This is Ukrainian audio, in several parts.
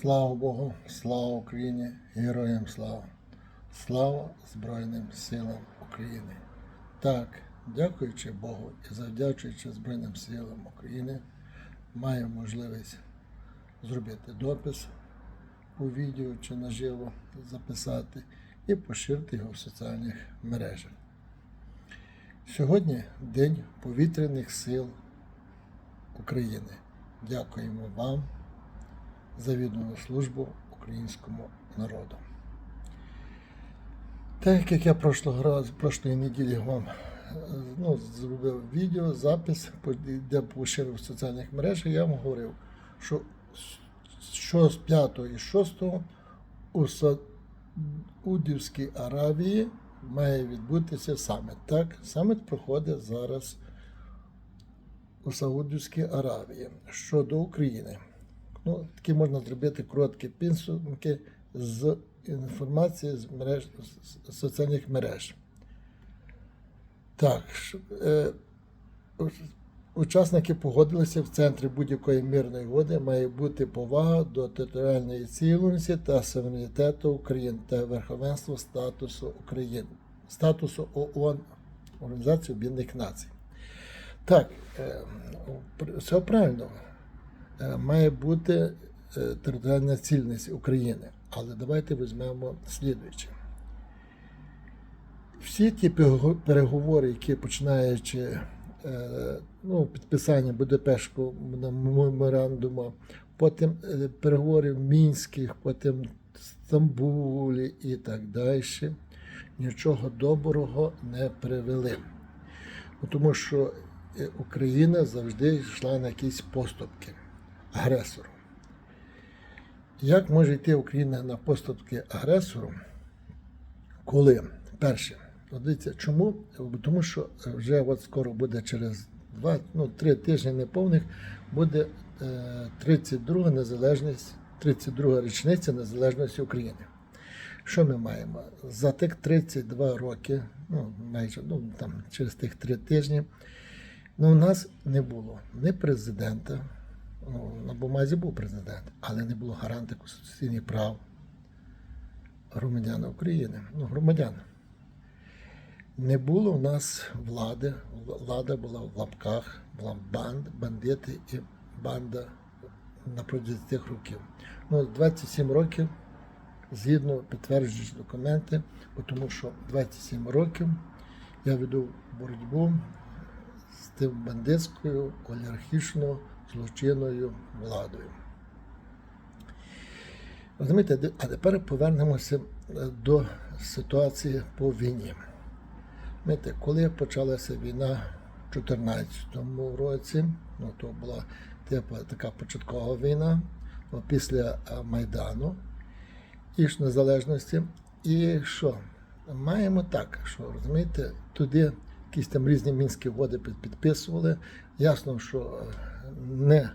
Слава Богу, слава Україні, героям слава! Слава Збройним силам України! Так, дякуючи Богу і завдячуючи Збройним силам України, маю можливість зробити допис у відео чи наживо записати і поширити його в соціальних мережах. Сьогодні День повітряних сил України. Дякуємо вам за віддану службу українському народу. Так як я прошлого разу, прошлої неділі вам е, ну, зробив відео, запис, де поширив в соціальних мережах, я вам говорив, що що з 5 і 6 у Саудівській Аравії має відбутися саміт. Так, саміт проходить зараз у Саудівській Аравії щодо України. Ну, такі можна зробити короткі підсумки з інформації з мереж з соціальних мереж. Так, е, учасники погодилися в центрі будь-якої мирної угоди має бути повага до територіальної цілісності та суверенітету України та верховенства статусу України, статусу ООН, Організації Об'єднаних Націй. Так, е, все правильно. Е, Має бути е, територіальна цільність України. Але давайте візьмемо слідуюче. Всі ті переговори, які починаючи е, ну, підписання Будапештського меморандуму, потім переговори в Мінських, потім Стамбулі і так далі, нічого доброго не привели. Тому що Україна завжди йшла на якісь поступки агресору. Як може йти Україна на поступки агресору, коли перше, дивіться, чому? Тому що вже от скоро буде через два, ну, три тижні неповних буде е, 32 незалежність, 32 річниця незалежності України. Що ми маємо? За тих 32 роки, ну майже ну, там, через тих три тижні, ну, у нас не було ні президента, ну, на бумазі був президент, але не було гаранта конституційних прав громадян України. Ну, громадян. Не було у нас влади, влада була в лапках, була банд, бандити і банда на протязі тих років. Ну, 27 років, згідно підтверджуючи документи, тому що 27 років я веду боротьбу з тим бандитською, олігархічною, злочинною владою. Розумієте, а тепер повернемося е, до ситуації по війні. Знаєте, коли почалася війна в 2014 році, ну то була типу, така початкова війна після е, Майдану і ж незалежності. І що? Маємо так, що розумієте, туди якісь там різні мінські угоди підписували. Ясно, що е, не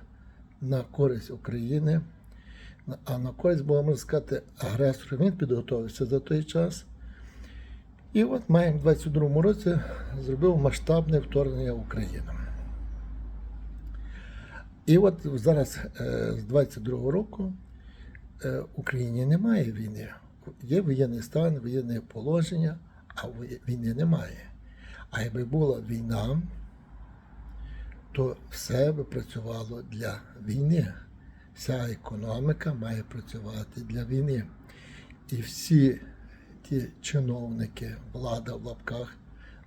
на користь України, а на користь, бо можна сказати, агресору. Він підготовився за той час. І от маємо в 22-му році зробив масштабне вторгнення в Україну. І от зараз е, з 22-го року е, в Україні немає війни. Є воєнний стан, воєнне положення, а війни немає. А якби була війна, то все би працювало для війни. Вся економіка має працювати для війни. І всі ті чиновники, влада в лапках,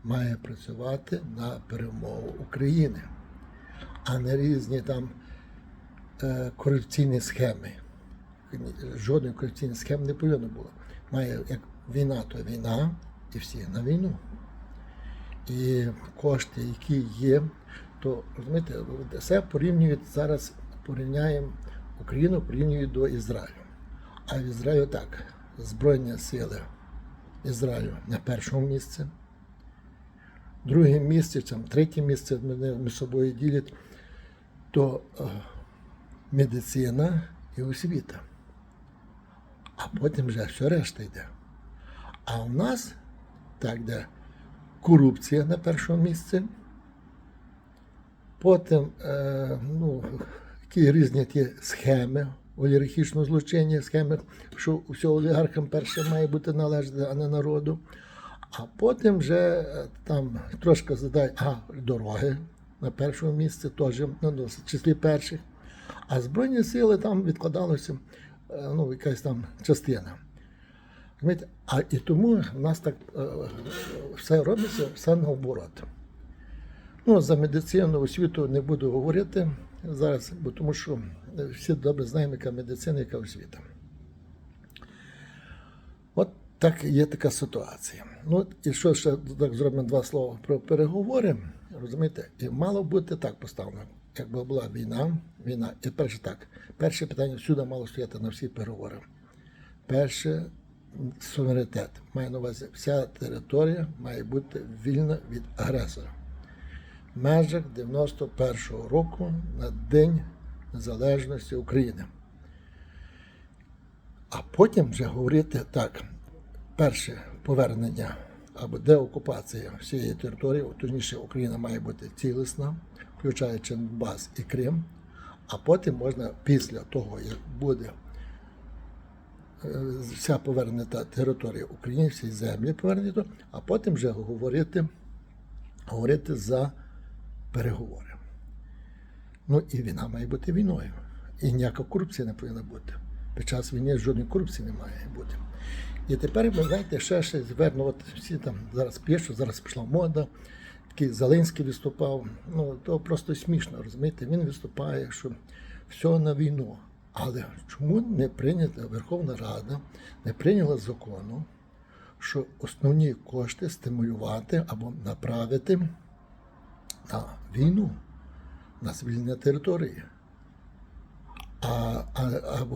має працювати на перемогу України, а не різні там е, корупційні схеми. Жодної корупційної схеми не повинно було. Має як війна, то війна, і всі на війну. І кошти, які є, то розумієте, все порівнюють зараз, порівняємо Україну, порівнюють до Ізраїлю. А в Ізраїлю так, Збройні сили Ізраїлю на першому місці. Друге місце, там, третє місце вони між собою ділять, то е, медицина і освіта. А потім вже все решта йде. А у нас так, де корупція на першому місці, потім е, ну, які різні ті схеми олігархічному злочинні схеми, що все олігархам перше має бути належати, а не народу. А потім вже е, там трошки задають, а дороги на першому місці теж, ну, в числі перших. А Збройні сили там відкладалося е, ну, якась там частина. А і тому в нас так все робиться, все наоборот. Ну, за медицину, освіту не буду говорити зараз, бо тому що всі добре знаємо, яка медицина, яка освіта. От так є така ситуація. Ну і що ще так зробимо два слова про переговори. Розумієте, і мало бути так поставлено. Якби була війна, війна, і перше так. Перше питання всюди мало стояти на всі переговори. Перше суверенітет. Має на увазі, вся територія має бути вільна від агресора. Межах 91-го року на День Незалежності України. А потім вже говорити так: перше повернення або деокупація всієї території, точніше, Україна має бути цілісна, включаючи Донбас і Крим. А потім можна після того, як буде е, вся повернута територія України, всі землі повернуто, а потім вже говорити, говорити за переговори. Ну і війна має бути війною. І ніяка корупція не повинна бути. Під час війни жодної корупції не має бути. І тепер, ви знаєте, ще щось зверну, всі там зараз пишуть, зараз пішла мода, такий Зеленський виступав. Ну, то просто смішно, розумієте? Він виступає, що все на війну. Але чому не прийнята Верховна Рада, не прийняла закону, що основні кошти стимулювати або направити на війну, на звільнення території. А, а, а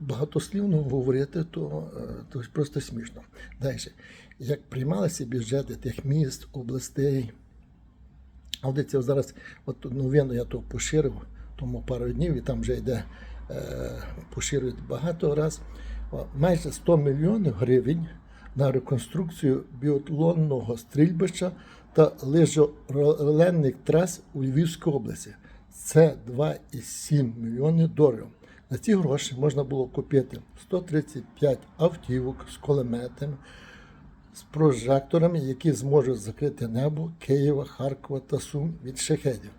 багатослівно говорити, то, е, то просто смішно. Далі, як приймалися бюджети тих міст, областей, а от зараз, от новину я то поширив, тому пару днів, і там вже йде, е, поширюють багато раз. Майже 100 мільйонів гривень на реконструкцію біатлонного стрільбища та лижоролинних трас у Львівській області. Це 2,7 мільйони доларів. На ці гроші можна було купити 135 автівок з кулеметами, з прожекторами, які зможуть закрити небо Києва, Харкова та Сум від шахедів.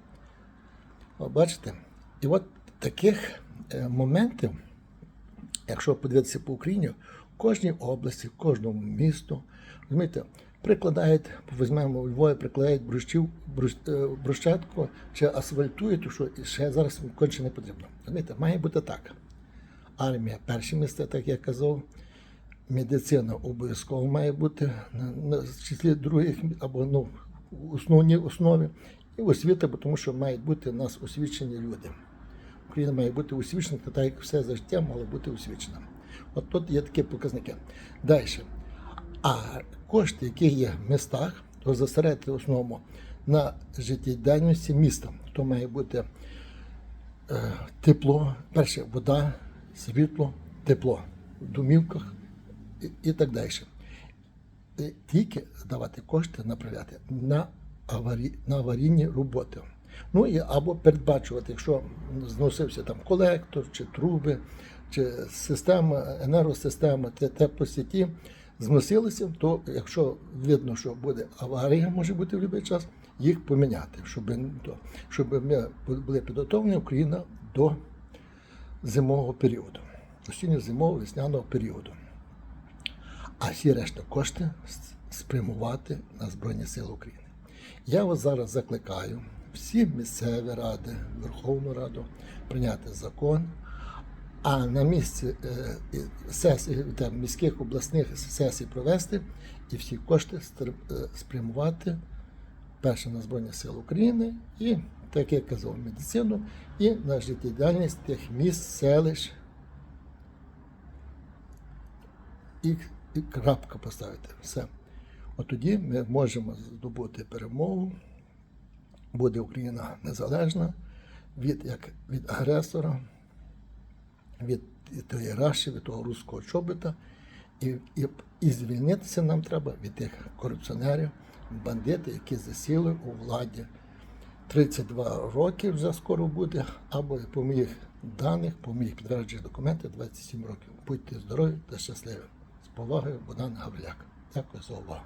Бачите? І от таких е, моментів, якщо подивитися по Україні, кожній області, в кожному місту, розумієте, прикладають, візьмемо у Львові, прикладають брущів, брус- е, брусчатку чи асфальтують, що ще зараз конче не потрібно. Розумієте, має бути так. Армія перше місце, так я казав, медицина обов'язково має бути на, на числі других або ну, в основній основі. І освіта, тому що мають бути у нас освічені люди. Україна має бути освічена, так як все за життя мало бути освічена. От тут є такі показники. Далі. А кошти, які є в містах, то зосередити в основному на життєдіяльності міста. То має бути е, тепло, перше вода, світло, тепло в домівках і, і так далі. І тільки давати кошти направляти на, аварі, на аварійні роботи. Ну і або передбачувати, якщо зносився там колектор чи труби, чи система, енергосистема, те- теплосіті, зносилися, то якщо видно, що буде аварія, може бути в будь-який час, їх поміняти, щоб, щоб ми були підготовлені Україна до зимового періоду, осінньо-зимового весняного періоду. А всі решта кошти спрямувати на Збройні Сили України. Я вас зараз закликаю всі місцеві ради, Верховну Раду прийняти закон, а на місці е, сесії там, міських обласних сесій провести і всі кошти е, спрямувати перше на Збройні Сили України і, так як казав, медицину, і на життєдіяльність тих міст, селищ, і, і крапка поставити. Все. От тоді ми можемо здобути перемогу, буде Україна незалежна від, як, від агресора, від тої Раші, від того руського чобота. І, і, і звільнитися нам треба від тих корупціонерів, бандитів, які засіли у владі. 32 роки вже скоро буде, або по моїх даних по моїх підтверджених документах 27 років. Будьте здорові та щасливі. З повагою, Богдан Гавляк. Дякую за увагу.